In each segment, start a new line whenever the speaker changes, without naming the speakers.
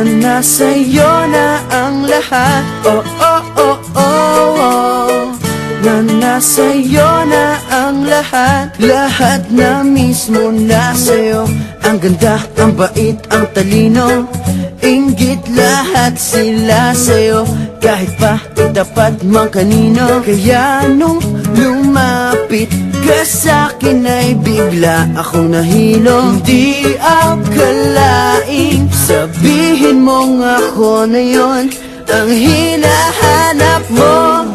Na nasa'yo na ang lahat. Oh, oh, oh, oh, oh Na nasa'yo na ang lahat. Lahat na mismo nasa'yo Ang ganda, ang bait, ang talino. Inggit lahat sila sa'yo. Kahit pa dapat mang kanino. Kaya nung lumapit ka sa'kin ay bigla akong nahilo. Hindi akalaing sabihin mong ako na yon Ang hinahanap mo.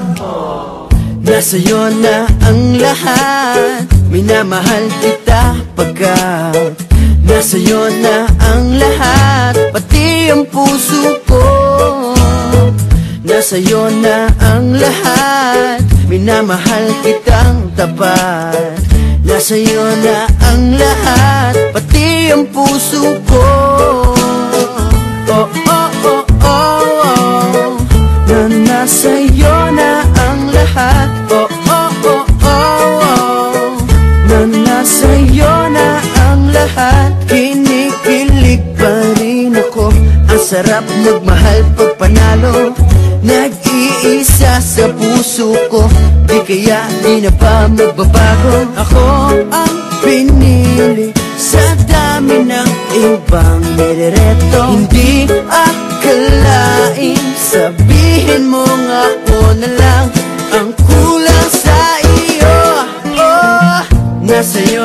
Nasa'yo na ang lahat Minamahal kita pagkat Nasa'yo na ang lahat Pati ang puso ko. Nasa'yo na ang lahat Minamahal kitang tapat. Nasa'yo na ang lahat Pati ang puso ko. Oh, oh, oh, oh, oh. Na nasa'yo na ang lahat. Oh, oh, oh, oh, oh. Na nasa'yo na ang lahat. Kinikilig pa rin ako. Ang sarap magmahal pag panalo Nag-iisa sa puso ko Di kaya di na ba magbabago? Ako ang pinili Sa dami ng ibang nirereto. Hindi akalain Sabihin mo nga ako na lang Ang kulang sa iyo. Oh, nasa'yo na